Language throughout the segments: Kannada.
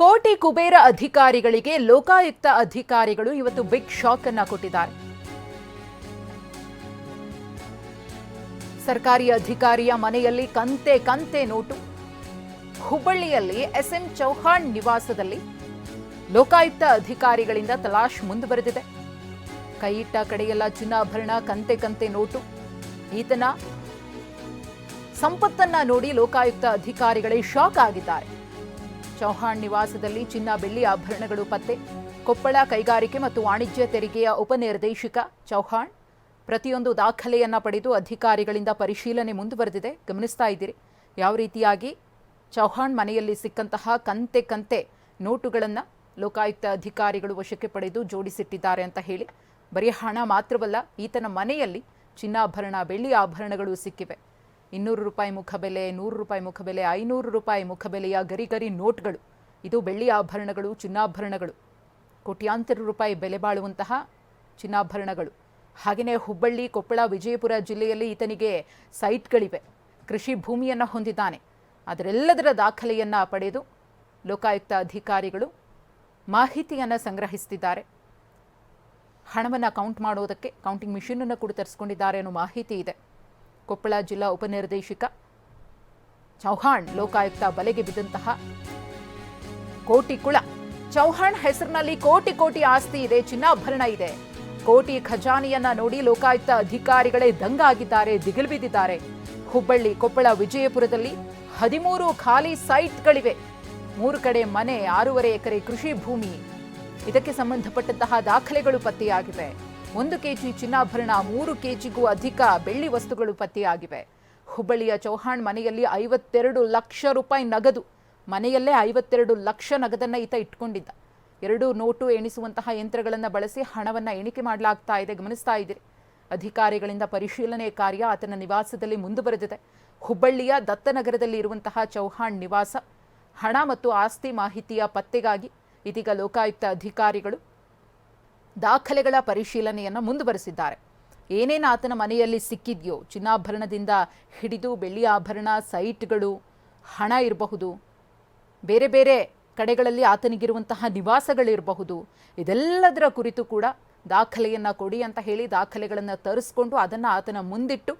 ಕೋಟಿ ಕುಬೇರ ಅಧಿಕಾರಿಗಳಿಗೆ ಲೋಕಾಯುಕ್ತ ಅಧಿಕಾರಿಗಳು ಇವತ್ತು ಬಿಗ್ ಶಾಕ್ ಅನ್ನ ಕೊಟ್ಟಿದ್ದಾರೆ. ಸರ್ಕಾರಿ ಅಧಿಕಾರಿಯ ಮನೆಯಲ್ಲಿ ಕಂತೆ ಕಂತೆ ನೋಟು. ಹುಬ್ಬಳ್ಳಿಯಲ್ಲಿ ಎಸ್ಎಂ ಚೌಹಾಣ್ ನಿವಾಸದಲ್ಲಿ ಲೋಕಾಯುಕ್ತ ಅಧಿಕಾರಿಗಳಿಂದ ತಲಾಶ್ ಮುಂದುವರೆದಿದೆ. ಕೈಯಿಟ್ಟ ಕಡೆಯೆಲ್ಲ ಚಿನ್ನಾಭರಣ ಕಂತೆ ಕಂತೆ ನೋಟು. ಈತನ ಸಂಪತ್ತನ್ನ ನೋಡಿ ಲೋಕಾಯುಕ್ತ ಅಧಿಕಾರಿಗಳೇ ಶಾಕ್ ಆಗಿದ್ದಾರೆ. ಚೌಹಾಣ್ ನಿವಾಸದಲ್ಲಿ ಚಿನ್ನ ಬೆಳ್ಳಿ ಆಭರಣಗಳು ಪತ್ತೆ, ಕೊಪ್ಪಳ ಕೈಗಾರಿಕೆ ಮತ್ತು ವಾಣಿಜ್ಯ ತೆರಿಗೆಯ ಉಪನಿರ್ದೇಶಕ ಚೌಹಾಣ್. ಪ್ರತಿಯೊಂದು ದಾಖಲೆಯನ್ನ ಪಡೆದು ಅಧಿಕಾರಿಗಳಿಂದ ಪರಿಶೀಲನೆ ಮುಂದುವರೆದಿದೆ. ಗಮನಿಸ್ತಾ ಇದ್ದೀರಿ. ಯಾವ ರೀತಿಯಾಗಿ ಚೌಹಾಣ್ ಮನೆಯಲ್ಲಿ ಸಿಕ್ಕಂತಹ ಕಂತೆ ಕಂತೆ ನೋಟುಗಳನ್ನು ಲೋಕಾಯುಕ್ತ ಅಧಿಕಾರಿಗಳು ವಶಕ್ಕೆ ಪಡೆದು ಜೋಡಿಸಿಟ್ಟಿದ್ದಾರೆ ಅಂತ ಹೇಳಿ. ಬರೀ ಹಣ ಮಾತ್ರವಲ್ಲ, ಈತನ ಮನೆಯಲ್ಲಿ ಚಿನ್ನಾಭರಣ, ಬೆಳ್ಳಿ ಆಭರಣಗಳು ಸಿಕ್ಕಿವೆ. ಇನ್ನೂರು ರೂಪಾಯಿ ಮುಖಬೆಲೆ ನೂರು ರೂಪಾಯಿ ಮುಖಬೆಲೆ ಐನೂರು ರೂಪಾಯಿ ಮುಖಬೆಲೆಯ ಗರಿ ಗರಿ ನೋಟ್ಗಳು. ಇದು ಬೆಳ್ಳಿ ಆಭರಣಗಳು, ಚಿನ್ನಾಭರಣಗಳು. ಕೋಟ್ಯಾಂತರ ರೂಪಾಯಿ ಬೆಲೆ ಬಾಳುವಂತಹ ಚಿನ್ನಾಭರಣಗಳು. ಹಾಗೆಯೇ ಹುಬ್ಬಳ್ಳಿ, ಕೊಪ್ಪಳ, ವಿಜಯಪುರ ಜಿಲ್ಲೆಯಲ್ಲಿ ಈತನಿಗೆ ಸೈಟ್ಗಳಿವೆ. ಕೃಷಿ ಭೂಮಿಯನ್ನು ಹೊಂದಿದ್ದಾನೆ. ಅದರೆಲ್ಲದರ ದಾಖಲೆಯನ್ನು ಪಡೆದು ಲೋಕಾಯುಕ್ತ ಅಧಿಕಾರಿಗಳು ಮಾಹಿತಿಯನ್ನು ಸಂಗ್ರಹಿಸ್ತಿದ್ದಾರೆ. ಹಣವನ್ನು ಕೌಂಟ್ ಮಾಡೋದಕ್ಕೆ, ಕೌಂಟಿಂಗ್ ಮಿಷಿನನ್ನು ಕೂಡ ತರಿಸ್ಕೊಂಡಿದ್ದಾರೆ ಅನ್ನೋ ಮಾಹಿತಿ ಇದೆ. ಕೊಪ್ಪಳ ಜಿಲ್ಲಾ ಉಪನಿರ್ದೇಶಕ ಚೌಹಾಣ್ ಲೋಕಾಯುಕ್ತ ಬಲೆಗೆ ಬಿದ್ದಂತಹ ಕೋಟಿ ಕುಳ. ಚೌಹಾಣ್ ಹೆಸರಿನಲ್ಲಿ ಕೋಟಿ ಕೋಟಿ ಆಸ್ತಿ ಇದೆ, ಚಿನ್ನಾಭರಣ ಇದೆ. ಕೋಟಿ ಖಜಾನೆಯನ್ನ ನೋಡಿ ಲೋಕಾಯುಕ್ತ ಅಧಿಕಾರಿಗಳೇ ದಂಗಾಗಿದ್ದಾರೆ, ದಿಗಿಲುಬಿದ್ದಿದ್ದಾರೆ. ಹುಬ್ಬಳ್ಳಿ, ಕೊಪ್ಪಳ, ವಿಜಯಪುರದಲ್ಲಿ ಹದಿಮೂರು ಖಾಲಿ ಸೈಟ್ಗಳಿವೆ. ಮೂರು ಕಡೆ ಮನೆ, ಆರೂವರೆ ಎಕರೆ ಕೃಷಿ ಭೂಮಿ. ಇದಕ್ಕೆ ಸಂಬಂಧಪಟ್ಟಂತಹ ದಾಖಲೆಗಳು ಪತ್ತೆಯಾಗಿವೆ. ಒಂದು ಕೆಜಿ ಚಿನ್ನಾಭರಣ ಮೂರು ಕೆಜಿಗೂ ಅಧಿಕ ಬೆಳ್ಳಿ ವಸ್ತುಗಳು ಪತ್ತೆಯಾಗಿವೆ. ಹುಬ್ಬಳ್ಳಿಯ ಚೌಹಾಣ್ ಮನೆಯಲ್ಲಿ ಐವತ್ತೆರಡು ಲಕ್ಷ ರೂಪಾಯಿ ನಗದು. ಮನೆಯಲ್ಲೇ ಐವತ್ತೆರಡು ಲಕ್ಷ ನಗದನ್ನ ಈತ ಇಟ್ಕೊಂಡಿದ್ದ. ಎರಡು ನೋಟು ಎಣಿಸುವಂತಹ ಯಂತ್ರಗಳನ್ನು ಬಳಸಿ ಹಣವನ್ನು ಎಣಿಕೆ ಮಾಡಲಾಗ್ತಾ ಇದೆ, ಗಮನಿಸ್ತಾ ಇದ್ದೀರಿ. ಅಧಿಕಾರಿಗಳಿಂದ ಪರಿಶೀಲನೆ ಕಾರ್ಯ ಆತನ ನಿವಾಸದಲ್ಲಿ ಮುಂದುವರೆದಿದೆ. ಹುಬ್ಬಳ್ಳಿಯ ದತ್ತನಗರದಲ್ಲಿ ಇರುವಂತಹ ಚೌಹಾಣ್ ನಿವಾಸ. ಹಣ ಮತ್ತು ಆಸ್ತಿ ಮಾಹಿತಿಯ ಪತ್ತೆಗಾಗಿ ಇದೀಗ ಲೋಕಾಯುಕ್ತ ಅಧಿಕಾರಿಗಳು ದಾಖಲೆಗಳ ಪರಿಶೀಲನೆಯನ್ನು ಮುಂದುವರೆಸಿದ್ದಾರೆ. ಏನೇನು ಆತನ ಮನೆಯಲ್ಲಿ ಸಿಕ್ಕಿದೆಯೋ, ಚಿನ್ನಾಭರಣದಿಂದ ಹಿಡಿದು ಬೆಳ್ಳಿ ಆಭರಣ, ಸೈಟ್ಗಳು, ಹಣ ಇರಬಹುದು, ಬೇರೆ ಬೇರೆ ಕಡೆಗಳಲ್ಲಿ ಆತನಿಗಿರುವಂತಹ ನಿವಾಸಗಳಿರಬಹುದು, ಇದೆಲ್ಲದರ ಕುರಿತು ಕೂಡ ದಾಖಲೆಯನ್ನು ಕೊಡಿ ಅಂತ ಹೇಳಿ ದಾಖಲೆಗಳನ್ನು ತರಿಸ್ಕೊಂಡು ಅದನ್ನು ಆತನ ಮುಂದಿಟ್ಟು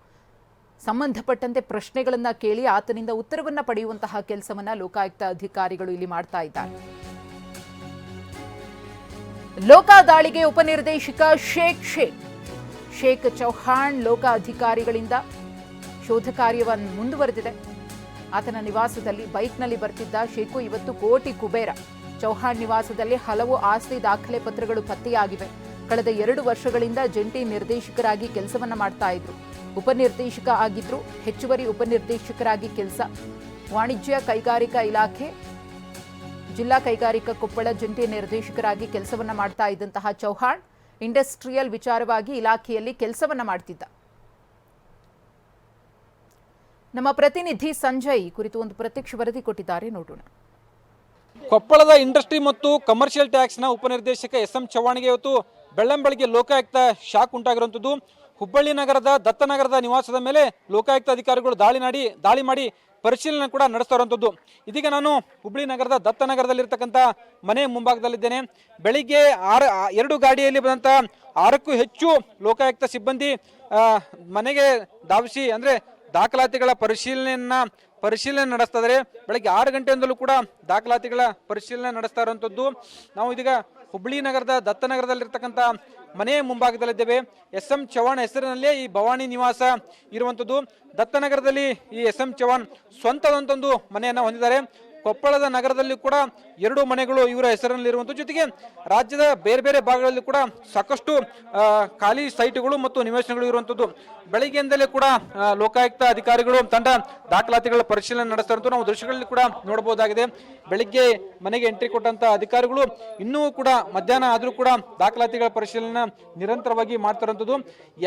ಸಂಬಂಧಪಟ್ಟಂತೆ ಪ್ರಶ್ನೆಗಳನ್ನು ಕೇಳಿ ಆತನಿಂದ ಉತ್ತರವನ್ನು ಪಡೆಯುವಂತಹ ಕೆಲಸವನ್ನು ಲೋಕಾಯುಕ್ತ ಅಧಿಕಾರಿಗಳು ಇಲ್ಲಿ ಮಾಡ್ತಾ ಇದ್ದಾರೆ. ಲೋಕ ದಾಳಿಗೆ ಉಪನಿರ್ದೇಶಕ ಶೇಖ್ ಶೇಖ್. ಶೇಖ್ ಚೌಹಾಣ್ ಲೋಕ ಅಧಿಕಾರಿಗಳಿಂದ ಶೋಧ ಕಾರ್ಯವನ್ನು ಮುಂದುವರೆದಿದೆ. ಆತನ ನಿವಾಸದಲ್ಲಿ ಬೈಕ್ನಲ್ಲಿ ಬರ್ತಿದ್ದ ಶೇಖು ಇವತ್ತು ಕೋಟಿ ಕುಬೇರ. ಚೌಹಾಣ್ ನಿವಾಸದಲ್ಲಿ ಹಲವು ಆಸ್ತಿ ದಾಖಲೆ ಪತ್ರಗಳು ಪತ್ತೆಯಾಗಿವೆ. ಕಳೆದ ಎರಡು ವರ್ಷಗಳಿಂದ ಜಂಟಿ ನಿರ್ದೇಶಕರಾಗಿ ಕೆಲಸವನ್ನ ಮಾಡ್ತಾ ಇದ್ರು. ಉಪನಿರ್ದೇಶಕ ಆಗಿದ್ರು, ಹೆಚ್ಚುವರಿ ಉಪನಿರ್ದೇಶಕರಾಗಿ ಕೆಲಸ. ವಾಣಿಜ್ಯ ಕೈಗಾರಿಕಾ ಇಲಾಖೆ ಜಿಲ್ಲಾ ಕೈಗಾರಿಕಾ ಕೊಪ್ಪಳ ಜಂಟಿ ನಿರ್ದೇಶಕರಾಗಿ ಕೆಲಸವನ್ನ ಮಾಡ್ತಾ ಇದ್ದಂತಹ ಚೌಹಾಣ್ ಇಂಡಸ್ಟ್ರಿಯಲ್ ವಿಚಾರವಾಗಿ ಇಲಾಖೆಯಲ್ಲಿ ಕೆಲಸವನ್ನ ಮಾಡ್ತಿದ್ದ. ನಮ್ಮ ಪ್ರತಿನಿಧಿ ಸಂಜಯ್ ಕುರಿತು ಒಂದು ಪ್ರತ್ಯಕ್ಷ ವರದಿ ಕೊಟ್ಟಿದ್ದಾರೆ, ನೋಡೋಣ. ಕೊಪ್ಪಳದ ಇಂಡಸ್ಟ್ರಿ ಮತ್ತು ಕಮರ್ಷಿಯಲ್ ಟ್ಯಾಕ್ಸ್ನ ಉಪನಿರ್ದೇಶಕ ಎಸ್ ಎಂ ಚವ್ಹಾಣ್ಗೆ ಇವತ್ತು ಬೆಳ್ಳಂಬೆಳಗ್ಗೆ ಲೋಕಾಯುಕ್ತ ಶಾಕ್ ಉಂಟಾಗಿರುವಂಥದ್ದು. ಹುಬ್ಬಳ್ಳಿ ನಗರದ ದತ್ತನಗರದ ನಿವಾಸದ ಮೇಲೆ ಲೋಕಾಯುಕ್ತ ಅಧಿಕಾರಿಗಳು ದಾಳಿ ಮಾಡಿ ದಾಳಿ ಮಾಡಿ ಪರಿಶೀಲನೆ ಕೂಡ ನಡೆಸ್ತಾ ಇರುವಂಥದ್ದು ಇದೀಗ ನಾನು ಹುಬ್ಬಳ್ಳಿ ನಗರದ ದತ್ತನಗರದಲ್ಲಿರ್ತಕ್ಕಂಥ ಮನೆ ಮುಂಭಾಗದಲ್ಲಿದ್ದೇನೆ. ಬೆಳಿಗ್ಗೆ ಆರು ಎರಡು ಗಾಡಿಯಲ್ಲಿ ಬಂದಂಥ ಆರಕ್ಕೂ ಹೆಚ್ಚು ಲೋಕಾಯುಕ್ತ ಸಿಬ್ಬಂದಿ ಮನೆಗೆ ಧಾವಿಸಿ ಅಂದರೆ ದಾಖಲಾತಿಗಳ ಪರಿಶೀಲನೆಯನ್ನ ಪರಿಶೀಲನೆ ನಡೆಸ್ತಾ ಇದ್ದಾರೆ ಬೆಳಗ್ಗೆ ಆರು ಗಂಟೆಯಿಂದಲೂ ಕೂಡ ದಾಖಲಾತಿಗಳ ಪರಿಶೀಲನೆ ನಡೆಸ್ತಾ ಇರುವಂಥದ್ದು ನಾವು ಇದೀಗ ಹುಬ್ಬಳ್ಳಿ ನಗರದ ದತ್ತನಗರದಲ್ಲಿರ್ತಕ್ಕಂಥ ಮನೆಯ ಮುಂಭಾಗದಲ್ಲಿದ್ದೇವೆ. ಎಸ್ ಎಂ ಚವಾಣ್ ಹೆಸರಿನಲ್ಲೇ ಈ ಭವಾನಿ ನಿವಾಸ ಇರುವಂಥದ್ದು. ದತ್ತನಗರದಲ್ಲಿ ಈ ಎಸ್ ಎಂ ಚವಾಣ್ ಸ್ವಂತದಂತೊಂದು ಮನೆಯನ್ನು ಹೊಂದಿದ್ದಾರೆ. ಕೊಪ್ಪಳದ ನಗರದಲ್ಲಿ ಕೂಡ ಎರಡು ಮನೆಗಳು ಇವರ ಹೆಸರಿನಲ್ಲಿ ಇರುವಂಥ ಜೊತೆಗೆ ರಾಜ್ಯದ ಬೇರೆ ಬೇರೆ ಭಾಗಗಳಲ್ಲಿ ಕೂಡ ಸಾಕಷ್ಟು ಖಾಲಿ ಸೈಟ್ಗಳು ಮತ್ತು ನಿವೇಶನಗಳು ಇರುವಂಥದ್ದು. ಬೆಳಗ್ಗೆಯಿಂದಲೇ ಕೂಡ ಲೋಕಾಯುಕ್ತ ಅಧಿಕಾರಿಗಳು ತಂಡ ದಾಖಲಾತಿಗಳ ಪರಿಶೀಲನೆ ನಡೆಸ್ತಾರಂತೂ ನಾವು ದೃಶ್ಯಗಳಲ್ಲಿ ಕೂಡ ನೋಡಬಹುದಾಗಿದೆ. ಬೆಳಿಗ್ಗೆ ಮನೆಗೆ ಎಂಟ್ರಿ ಕೊಟ್ಟಂತ ಅಧಿಕಾರಿಗಳು ಇನ್ನೂ ಕೂಡ ಮಧ್ಯಾಹ್ನ ಆದರೂ ಕೂಡ ದಾಖಲಾತಿಗಳ ಪರಿಶೀಲನೆ ನಿರಂತರವಾಗಿ ಮಾಡ್ತಾರಂಥದ್ದು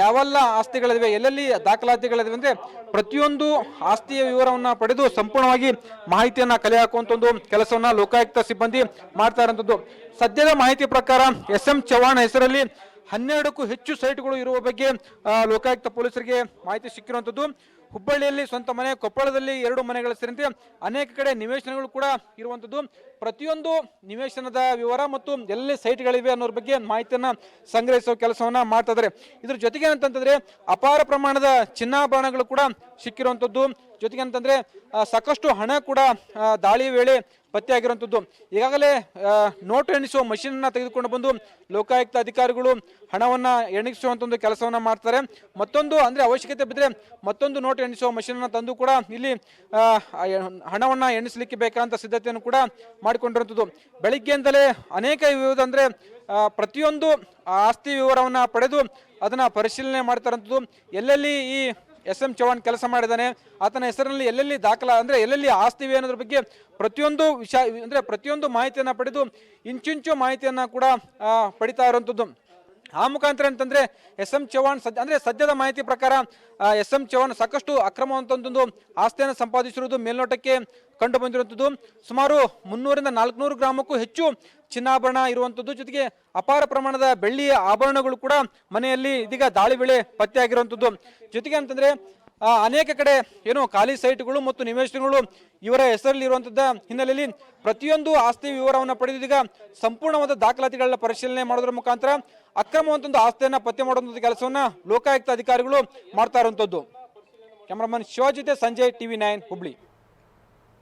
ಯಾವೆಲ್ಲ ಆಸ್ತಿಗಳಿವೆ, ಎಲ್ಲೆಲ್ಲಿ ದಾಖಲಾತಿಗಳಿವೆ ಅಂದ್ರೆ ಪ್ರತಿಯೊಂದು ಆಸ್ತಿಯ ವಿವರವನ್ನ ಪಡೆದು ಸಂಪೂರ್ಣವಾಗಿ ಮಾಹಿತಿಯನ್ನ ಕಲೆ ಹಾಕುವಂತ ಒಂದು ಕೆಲಸವನ್ನ ಲೋಕಾಯುಕ್ತ ಸಿಬ್ಬಂದಿ ಮಾಡ್ತಾ ಇರುವಂತದ್ದು ಸದ್ಯದ ಮಾಹಿತಿ ಪ್ರಕಾರ ಎಸ್ ಎಂ ಚವ್ಹಾಣ್ ಹೆಸರಲ್ಲಿ ಹನ್ನೆರಡಕ್ಕೂ ಹೆಚ್ಚು ಸೈಟ್ಗಳು ಇರುವ ಬಗ್ಗೆ ಲೋಕಾಯುಕ್ತ ಪೊಲೀಸರಿಗೆ ಮಾಹಿತಿ ಸಿಕ್ಕಿರುವಂತದ್ದು ಹುಬ್ಬಳ್ಳಿಯಲ್ಲಿ ಸ್ವಂತ ಮನೆ, ಕೊಪ್ಪಳದಲ್ಲಿ ಎರಡು ಮನೆಗಳ ಸೇರಿದಂತೆ ಅನೇಕ ಕಡೆ ನಿವೇಶನಗಳು ಕೂಡ ಇರುವಂಥದ್ದು ಪ್ರತಿಯೊಂದು ನಿವೇಶನದ ವಿವರ ಮತ್ತು ಎಲ್ಲಿ ಸೈಟ್ಗಳಿವೆ ಅನ್ನೋದ್ರ ಬಗ್ಗೆ ಮಾಹಿತಿಯನ್ನು ಸಂಗ್ರಹಿಸುವ ಕೆಲಸವನ್ನ ಮಾಡ್ತಾ ಇದ್ದಾರೆ ಇದ್ರ ಜೊತೆಗೆ ಅಂತಂತಂದರೆ ಅಪಾರ ಪ್ರಮಾಣದ ಚಿನ್ನಾಭರಣಗಳು ಕೂಡ ಸಿಕ್ಕಿರುವಂಥದ್ದು ಜೊತೆಗೆ ಅಂತಂದ್ರೆ ಸಾಕಷ್ಟು ಹಣ ಕೂಡ ದಾಳಿ ವೇಳೆ ಪತ್ತೆಯಾಗಿರುವಂಥದ್ದು ಈಗಾಗಲೇ ನೋಟು ಎಣಿಸುವ ಮಷೀನನ್ನು ತೆಗೆದುಕೊಂಡು ಬಂದು ಲೋಕಾಯುಕ್ತ ಅಧಿಕಾರಿಗಳು ಹಣವನ್ನ ಎಣಿಸುವಂತ ಒಂದು ಕೆಲಸವನ್ನ ಮಾಡ್ತಾರೆ. ಮತ್ತೊಂದು ಅಂದ್ರೆ ಅವಶ್ಯಕತೆ ಬಿದ್ದರೆ ಮತ್ತೊಂದು ನೋಟು ಎಣಿಸುವ ಮಷೀನ್ ಅನ್ನ ತಂದು ಕೂಡ ಇಲ್ಲಿ ಹಣವನ್ನು ಎಣಿಸಲಿಕ್ಕೆ ಬೇಕಾದಂತ ಸಿದ್ಧತೆಯನ್ನು ಕೂಡ ಮಾಡಿಕೊಂಡಿರುವಂಥದ್ದು. ಬೆಳಿಗ್ಗೆಯಿಂದಲೇ ಅನೇಕ ವಿವಿಧ ಅಂದ್ರೆ ಪ್ರತಿಯೊಂದು ಆಸ್ತಿ ವಿವರವನ್ನ ಪಡೆದು ಅದನ್ನ ಪರಿಶೀಲನೆ ಮಾಡ್ತಾರಂಥದ್ದು ಎಲ್ಲೆಲ್ಲಿ ಈ ಎಸ್ ಎಂ ಚೌಹಾಣ್ ಕೆಲಸ ಮಾಡಿದ್ದಾನೆ. ಆತನ ಹೆಸರಿನಲ್ಲಿ ಎಲ್ಲೆಲ್ಲಿ ದಾಖಲ, ಅಂದ್ರೆ ಎಲ್ಲೆಲ್ಲಿ ಆಸ್ತಿ ಇವೆ ಅನ್ನೋದ್ರ ಬಗ್ಗೆ ಪ್ರತಿಯೊಂದು ವಿಷಯ ಅಂದ್ರೆ ಪ್ರತಿಯೊಂದು ಮಾಹಿತಿಯನ್ನ ಪಡೆದು ಇಂಚಿಂಚು ಮಾಹಿತಿಯನ್ನ ಕೂಡ ಪಡಿತಾ ಇರುವಂಥದ್ದು ಆ ಮುಖಾಂತರ ಅಂತಂದ್ರೆ ಎಸ್ ಎಂ ಚೌಹಾಣ್ ಸದ್ಯ ಅಂದ್ರೆ ಸದ್ಯದ ಮಾಹಿತಿ ಪ್ರಕಾರ ಎಸ್ ಎಂ ಚೌಹಾಣ್ ಸಾಕಷ್ಟು ಅಕ್ರಮವಂತೊಂದು ಆಸ್ತಿಯನ್ನು ಸಂಪಾದಿಸಿರುವುದು ಮೇಲ್ನೋಟಕ್ಕೆ ಕಂಡು ಬಂದಿರುವಂಥದ್ದು ಸುಮಾರು ಮುನ್ನೂರಿಂದ ನಾಲ್ಕುನೂರು ಗ್ರಾಮಕ್ಕೂ ಹೆಚ್ಚು ಚಿನ್ನಾಭರಣ ಇರುವಂಥದ್ದು. ಜೊತೆಗೆ ಅಪಾರ ಪ್ರಮಾಣದ ಬೆಳ್ಳಿಯ ಆಭರಣಗಳು ಕೂಡ ಮನೆಯಲ್ಲಿ ಇದೀಗ ದಾಳಿ ವೇಳೆ ಪತ್ತೆಯಾಗಿರುವಂಥದ್ದು. ಜೊತೆಗೆ ಅಂತಂದ್ರೆ ಅನೇಕ ಕಡೆ ಏನು ಖಾಲಿ ಸೈಟ್ಗಳು ಮತ್ತು ನಿವೇಶನಗಳು ಇವರ ಹೆಸರಲ್ಲಿ ಇರುವಂಥದ್ದ ಹಿನ್ನೆಲೆಯಲ್ಲಿ ಪ್ರತಿಯೊಂದು ಆಸ್ತಿ ವಿವರವನ್ನು ಪಡೆದು ಈಗ ಸಂಪೂರ್ಣವಾದ ದಾಖಲಾತಿಗಳನ್ನ ಪರಿಶೀಲನೆ ಮಾಡೋದ್ರ ಮುಖಾಂತರ ಅಕ್ರಮವಂತೊಂದು ಆಸ್ತಿಯನ್ನ ಪತ್ತೆ ಮಾಡುವಂಥ ಕೆಲಸವನ್ನ ಲೋಕಾಯುಕ್ತ ಅಧಿಕಾರಿಗಳು ಮಾಡ್ತಾ ಇರುವಂತದ್ದು ಕ್ಯಾಮರಾಮನ್ ಜೊತೆ ಸಂಜಯ್, ಟಿವಿ ನೈನ್, ಹುಬ್ಳಿ.